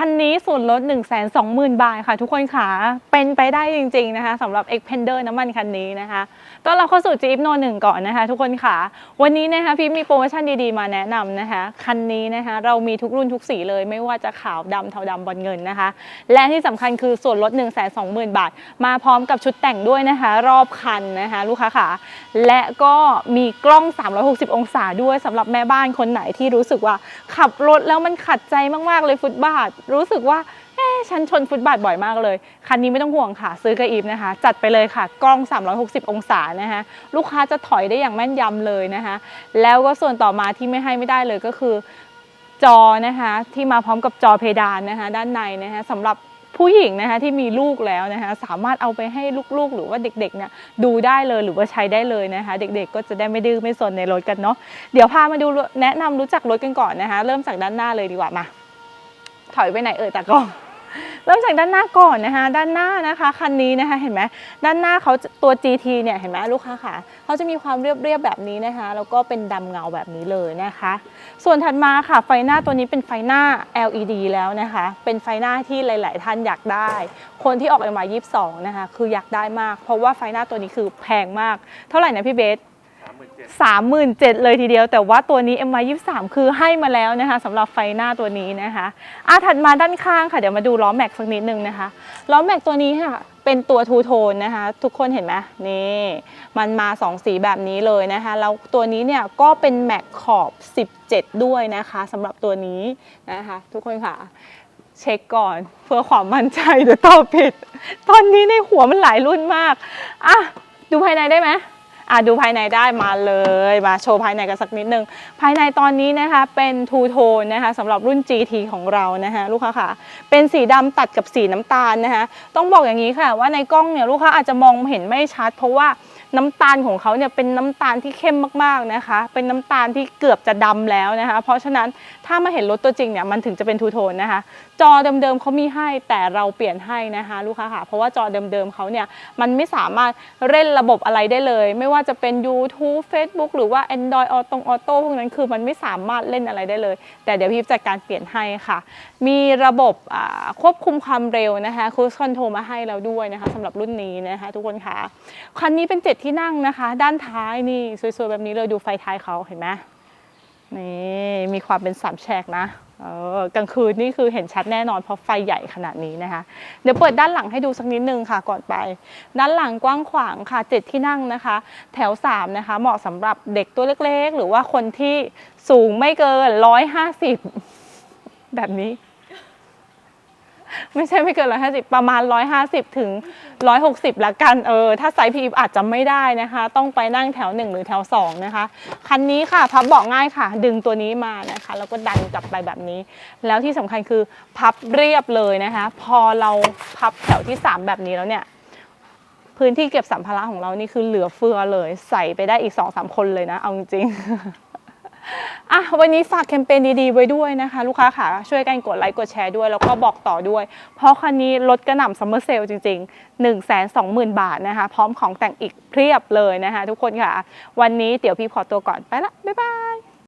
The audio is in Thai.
คันนี้ส่วนลด 1 2 0 0 0 0 บาทค่ะ ทุกคนค่ะเป็นไปได้จริง ๆนะคะสำหรับ x p e n d e r น้ำมันคันนี้นะคะต้อนรับเข้าสู่ Jeep No 1ก่อนนะคะ ทุกคนค่ะวันนี้นะคะพี่มีโปรโมชั่นดีๆมาแนะนำนะคะ คันนี้นะคะเรามีทุกรุ่นทุกสีเลยไม่ว่าจะขาวดำเทาดำบอลเงินนะคะ และที่สำคัญคือส่วนลด 1 2 0 0 0 0 บาท มาพร้อมกับชุดแต่งด้วยนะคะ รอบคันนะคะ ลูกค้าค่ะและก็มีกล้อง 360 องศาด้วยสำหรับแม่บ้านคนไหนที่รู้สึกว่าขับรถแล้วมันขัดใจมากๆเลยฟุตบาทรู้สึกว่าเอ๊ฉันชนฟุตบาทบ่อยมากเลย คันนี้ไม่ต้องห่วงค่ะ ซื้อกระอีฟนะคะ จัดไปเลยค่ะ กล้อง 360 องศานะคะลูกค้าจะถอยได้อย่างแม่นยำเลยนะคะ แล้วก็ส่วนต่อมาที่ไม่ให้ไม่ได้เลยก็คือ จอนะคะที่มาพร้อมกับจอเพดานนะคะ ด้านในนะคะสำหรับผู้หญิงนะคะที่มีลูกแล้วนะคะสามารถเอาไปให้ลูกๆ หรือว่าเด็กๆเนี่ยดูได้เลยหรือว่าใช้ได้เลยนะคะ เด็กๆก็จะได้ไม่ดื้อไม่สนในรถกันเนาะเดี๋ยวพามาดูแนะนำรู้จักรถกันก่อนนะคะ เริ่มจากด้านหน้าเลยดีกว่ามา ถอยไปไหนเอ่ยตากล้องเริ่มจากด้านหน้าก่อนนะคะ ด้านหน้านะคะคันนี้นะคะเห็นไหมด้านหน้าเขาตัว GT เนี่ยเห็นไหมลูกค้าค่ะเขาจะมีความเรียบๆแบบนี้นะคะแล้วก็เป็นดำเงาแบบนี้เลยนะคะ ส่วนถัดมาค่ะไฟหน้าตัวนี้เป็นไฟหน้า LED แล้วนะคะ เป็นไฟหน้าที่หลาย ๆ ท่านอยากได้ คนที่ออกมา22นะคะคืออยากได้มาก เพราะว่าไฟหน้าตัวนี้คือแพงมาก เท่าไหร่นะพี่เบส 37,000เลยทีเดียว แต่ว่าตัวนี้ MY 23 คือให้มาแล้วนะคะสำหรับไฟหน้าตัวนี้นะคะอะถัดมาด้านข้างค่ะเดี๋ยวมาดูล้อแม็กสักนิดนึงนะคะล้อแม็กตัวนี้ค่ะเป็นตัวทูโทนนะคะ ทุกคนเห็นไหมนี่มันมา 2 สีแบบนี้เลยนะคะแล้วตัวนี้เนี่ยก็เป็นแม็กขอบ 17 ด้วยนะคะสำหรับตัวนี้นะคะ ทุกคนค่ะเช็คก่อนเพื่อความมั่นใจเดี๋ยวตอบผิด ตอนนี้ในหัวมันหลายรุ่นมากอะดูภายในได้ไหม อะดูภายในได้มาเลยมาโชว์ภายในกันสักนิดนึง ภายในตอนนี้นะคะเป็นทูโทนนะคะสำหรับรุ่น GT ของเรานะคะลูกค้าค่ะเป็นสีดำตัดกับสีน้ำตาลนะคะต้องบอกอย่างนี้ค่ะว่าในกล้องเนี่ยลูกค้าอาจจะมองเห็นไม่ชัด เพราะว่าน้ำตาลของเขาเนี่ยเป็นน้ำตาลที่เข้มมากๆนะคะ เป็นน้ำตาลที่เกือบจะดำแล้วนะคะ เพราะฉะนั้นถ้ามาเห็นรถตัวจริงเนี่ยมันถึงจะเป็นทูโทนนะคะ จอเดิมๆเขามีให้แต่เราเปลี่ยนให้นะคะ ลูกค้าค่ะเพราะว่าจอเดิมๆเขาเนี่ยมันไม่สามารถเล่นระบบอะไรได้เลย ไม่ว่าจะเป็น YouTube Facebook หรือว่า Android Auto Auto พวกนั้นคือมันไม่สามารถเล่นอะไรได้เลย แต่เดี๋ยวพี่จัดการเปลี่ยนให้ค่ะ มีระบบควบคุมความเร็วนะคะ Cruise Control มาให้แล้วด้วยนะคะสำหรับรุ่นนี้นะคะทุกคนค่ะคันนี้เป็นเจ็ดที่นั่งนะคะ ด้านท้ายนี่สวยๆแบบนี้เลยดูไฟท้ายเขาเห็นไหมนี่มีความเป็นสามแฉกนะ เออกลางคืนนี่คือเห็นชัดแน่นอนเพราะไฟใหญ่ขนาดนี้นะคะ เดี๋ยวเปิดด้านหลังให้ดูสักนิดนึงค่ะก่อนไป ด้านหลังกว้างขวางค่ะเจ็ดที่นั่งนะคะ แถว 3 นะคะ เหมาะสำหรับเด็กตัวเล็กๆ หรือว่าคนที่สูงไม่เกินร้อยห้าสิบแบบนี้ ไม่ใช่ไม่เกินร้อยห้าสิบประมาณร้อยห้าสิบถึงร้อยหกสิบละกันเออถ้าไซส์พีอาจจะไม่ได้นะคะ ต้องไปนั่งแถวหนึ่งหรือแถวสองนะคะคันนี้ค่ะพับเบาะง่ายค่ะ ดึงตัวนี้มานะคะ แล้วก็ดันกลับไปแบบนี้ แล้วที่สำคัญคือพับเรียบเลยนะคะ พอเราพับแถวที่3แบบนี้แล้วเนี่ยพื้นที่เก็บสัมภาระของเรานี่คือเหลือเฟือเลย ใส่ไปได้อีก2-3คนเลยนะ เอาจริงๆ อะวันนี้ฝากแคมเปญดีๆไว้ด้วยนะคะ ลูกค้าค่ะช่วยกันกดไลค์กดแชร์ด้วย แล้วก็บอกต่อด้วย เพราะคันนี้ลดกระหน่ำซัมเมอร์เซลจริง ๆ 1 2 0 0 0 0 บาทนะคะ พร้อมของแต่งอีกเพียบเลยนะคะ ทุกคนค่ะ วันนี้เดี๋ยวพี่ขอตัวก่อนไปละ บ๊ายบาย